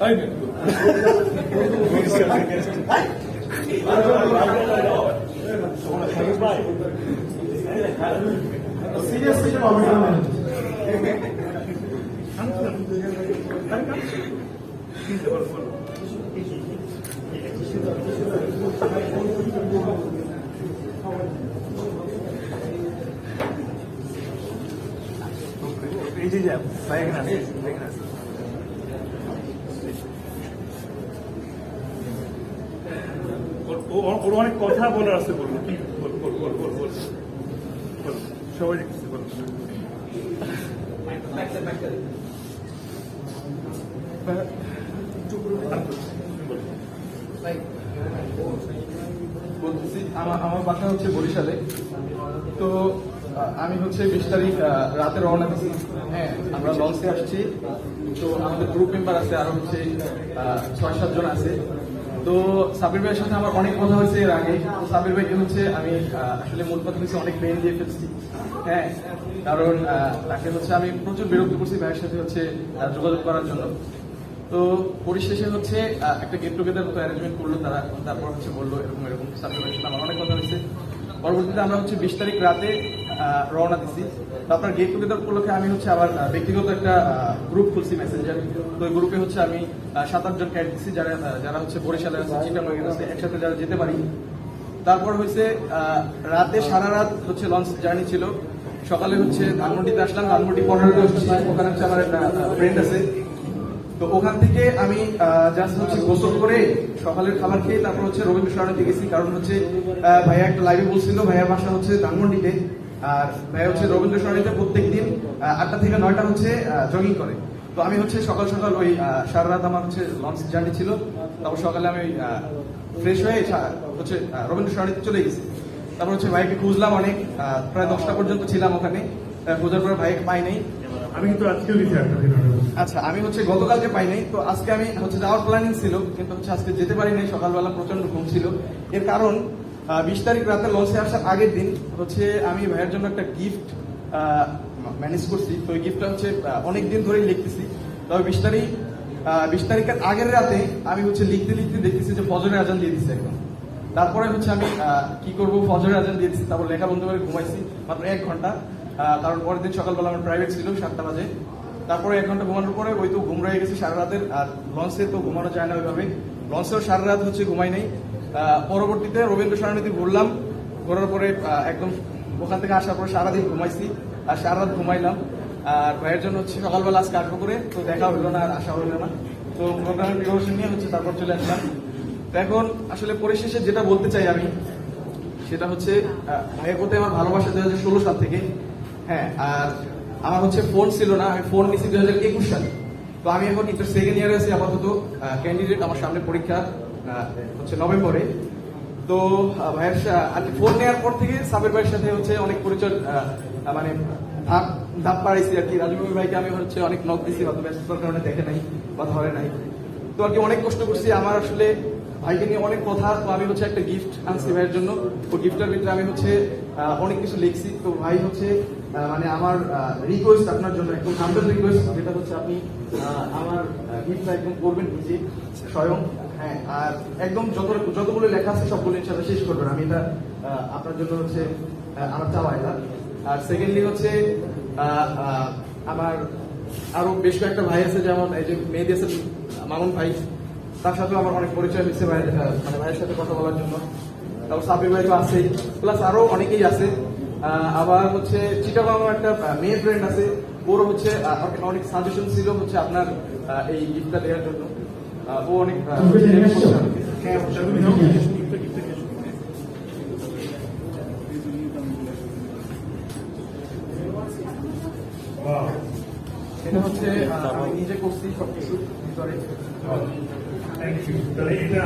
এই যে ভাই এখানে আছে ভাই এখানে আছে ওর- ওর অনেক কথা বলার আছে বলব কি। সবাই বল আমার বাসা হচ্ছে বরিশালে তো আমি হচ্ছে বিশ তারিখ রাতে রওনা দিচ্ছি হ্যাঁ আমরা লঞ্চে আসছি। তো আমাদের গ্রুপ মেম্বার আছে, আরও হচ্ছে ছয় সাতজন আছে। তো সাবির ভাইয়ের সাথে আমার অনেক কথা হয়েছে এর আগে। তো সাবির ভাইকে হচ্ছে আমি আসলে মূল কথা হচ্ছে অনেক পেন দিয়ে ফেলছি। হ্যাঁ কারণ তাকে হচ্ছে আমি প্রচুর বিরক্ত করছি ভাইয়ের সাথে হচ্ছে যোগাযোগ করার জন্য। তো পরিশেষে হচ্ছে একটা গেট টুগেদার মতো অ্যারেঞ্জমেন্ট করল তারা। তারপর হচ্ছে বলল এরকম এরকম। সাবজেক্টের সাথে আমার অনেক কথা হয়েছে। পরবর্তীতে আমরা হচ্ছে বিশ তারিখ রাতে রওনা দিচ্ছি আপনার গেট টুগেদার উপলক্ষে আমি হচ্ছে আবার ব্যক্তিগত একটা গ্রুপ খুলছি মেসেঞ্জার তো ওই গ্রুপে হচ্ছে আমি সাত আটজন ক্যাড দিচ্ছি যারা যারা হচ্ছে বরিশালে আছে চিটাগঙ্গের আছে একসাথে যারা যেতে পারি। তারপর আহ, রাতে সারা রাত হচ্ছে লঞ্চ জার্নি ছিল। সকালে হচ্ছে ধানমন্ডিতে আসলাম ধানমন্ডি পনেরোতে হচ্ছে ওখানে হচ্ছে আমার একটা ফ্রেন্ড আছে। তো ওখান থেকে আমি জাস্ট হচ্ছে গোসল করে সকালের খাবার খেয়ে তারপর হচ্ছে রবীন্দ্র সরণিতে গেছি। কারণ হচ্ছে ভাইয়া একটা লাইভে বলছিল ভাইয়ার বাসা হচ্ছে ধানমন্ডিতে। আর ভাইয়া হচ্ছে রবীন্দ্র সরণিতে প্রত্যেক দিন আটটা থেকে নয়টা হচ্ছে জগিং করে। তো আমি হচ্ছে সকাল সকাল ওই সারা রাত আমার হচ্ছে লঞ্চ জার্নি ছিল। তারপর সকালে আমি ফ্রেশ হয়ে হচ্ছে রবীন্দ্র সরণিতে চলে গেছি। তারপর হচ্ছে ভাইকে খুঁজলাম অনেক প্রায় দশটা পর্যন্ত ছিলাম ওখানে। খোঁজার পরে ভাইকে পাই নাই। আমি কিন্তু আজকেও একটা দিন আচ্ছা আমি হচ্ছে গতকালকে পাই নাই। তো আজকে আমি হচ্ছে যাওয়ার প্ল্যানিং ছিল কিন্তু হচ্ছে আজকে যেতে পারি নাই। সকালবেলা প্রচণ্ড ঘুম ছিল। এর কারণ বিশ তারিখ রাতে লঞ্চে আসার আগের দিন হচ্ছে আমি ভাইয়ের জন্য একটা গিফট ম্যানেজ করছি। তো ওই গিফটটা হচ্ছে অনেক দিন ধরেই লিখতেছি। তবে বিশ তারিখ বিশ তারিখের আগের রাতে আমি হচ্ছে লিখতে লিখতে দেখতেছি যে ফজরের আজান দিয়ে দিচ্ছে একদম। তারপরে হচ্ছে আমি কি করব? ফজরের আজান দিয়ে দিচ্ছি তারপর লেখা বন্ধ করে ঘুমাইছি মাত্র এক ঘণ্টা। কারণ পরের দিন সকালবেলা আমার প্রাইভেট ছিল সাতটা বাজে। তারপরে এক ঘণ্টা ঘুমানোর পরে ওই তো ঘুম রয়ে গেছে সারা রাতের। আর লঞ্চে তো ঘুমানো যায় না ওইভাবে। লঞ্চেও সারা রাত হচ্ছে ঘুমাই নাই। পরবর্তীতে রবীন্দ্র সরণিতে ঘুরলাম ঘোরার পরে একদম ওখান থেকে আসার পরে সারাদিন ঘুমাইছি, আর সারা রাত ঘুমাইলাম। আর ভাইয়ের জন্য হচ্ছে সকালবেলা আজকে আসব করে, তো দেখা হলো না আর আসা হলো না। তো প্রোগ্রামের প্রিপারেশন নিয়ে হচ্ছে তারপর চলে আসলাম। তো এখন আসলে পরিশেষে যেটা বলতে চাই আমি, সেটা হচ্ছে ভাইয়ের প্রতি আমার ভালোবাসা দুই হাজার ষোলো সাল থেকে। হ্যাঁ আর আমার হচ্ছে ফোন ছিল না, আমি ফোন নিয়েছি দুই হাজার একুশ সালে। তো আমি এখন ইন্টার সেকেন্ড ইয়ারে আছি, আপাতত ক্যান্ডিডেট আমার সামনে পরীক্ষা। হচ্ছে নভেম্বরে। তো ভাইয়ের ফোন নেওয়ার পর থেকে সাবের ভাইয়ের সাথে হচ্ছে অনেক পরিচয় মানে ধাপ ধাপ পাড়াইছি আর কি। রাজীব ভাইকে আমি হচ্ছে অনেক নক দিছি বা ব্যস্ততার কারণে দেখে নাই বা ধরে নাই। তো আর কি অনেক কষ্ট করছি। আমার আসলে ভাইকে নিয়ে অনেক কথা, তো আমি হচ্ছে একটা গিফট আনছি ভাইয়ের জন্য। তো গিফটের ভিতরে আমি হচ্ছে অনেক কিছু লিখছি। তো ভাই হচ্ছে মানে আমার রিকোয়েস্ট আপনার জন্য, একদম হাম্বেল রিকোয়েস্ট যেটা হচ্ছে আপনি আমার গিফটটা একদম করবেন নিজে, স্বয়ং। হ্যাঁ আর একদম যত যতগুলো লেখা আছে সবগুলো ইনশাল্লাহ শেষ করবেন। আমি এটা আপনার জন্য হচ্ছে আমার চাওয়া এটা। আর সেকেন্ডলি হচ্ছে আমার আরও বেশ কয়েকটা ভাই আছে যেমন এই যে মেহেদি হাসান মামুন ভাই। তার সাথে আমার অনেক পরিচয় হয়েছে আহ, মানে ভাইয়ের সাথে কথা বলার জন্য। তারপর সাবির ভাই তো আছেই। প্লাস আরও অনেকেই আছে। আবার হচ্ছে চিটাগাং আমার একটা মেয়ে ফ্রেন্ড আছে। ওর হচ্ছে অনেক সাজেশন ছিল হচ্ছে আপনার এই গিফটটা দেওয়ার জন্য। ও অনেক হ্যাঁ. এটা হচ্ছে আমি নিজে করছি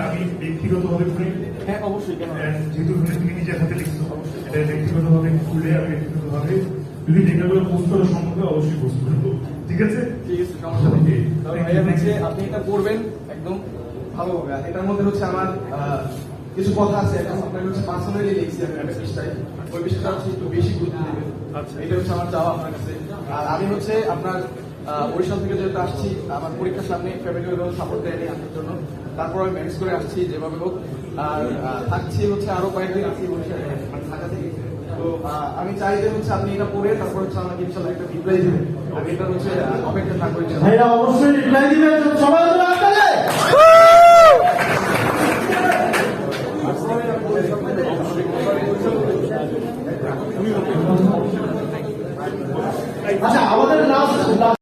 আমি ব্যক্তিগতভাবে হ্যাঁ অবশ্যই যেহেতু তুমি নিজের হাতে লিখছো এটা ব্যক্তিগতভাবে খুলে আমি ব্যক্তিগতভাবে যদি যেগুলো পোস্ট করা সম্ভব অবশ্যই পোস্ট করব ঠিক আছে? ঠিক আছে সমস্যা নেই। আপনি এটা করবেন একদম ভালো হবে। আর এটার মধ্যে হচ্ছে আমার কিছু কথা আছে। এখন আপনাকে হচ্ছে পার্সোনালি লিখছি আমি একটা পৃষ্ঠায় ওই পৃষ্ঠাটা হচ্ছে একটু বেশি গুরুত্ব দেবেন। আচ্ছা। এটা হচ্ছে আমার চাওয়া আপনার কাছে। আর আমি হচ্ছে আপনার বরিশাল থেকে যেহেতু আসছি আমার পরীক্ষার সামনে ফ্যামিলি সাপোর্ট দেয়নি আসার জন্য। তারপর আমি ম্যানেজ করে আসছি যেভাবে হোক। আর থাকছি হচ্ছে আরও কয়েকদিন আছি বরিশালে। মানে ঢাকা থেকে। তো আমি চাই যে হচ্ছে আপনি এটা পরে তারপর হচ্ছে আমাকে ইনশাল্লাহ একটা রিপ্লাই দেবেন। আমি এটা হচ্ছে অপেক্ষা থাকব অবশ্যই রিপ্লাই দিবেন। সবাই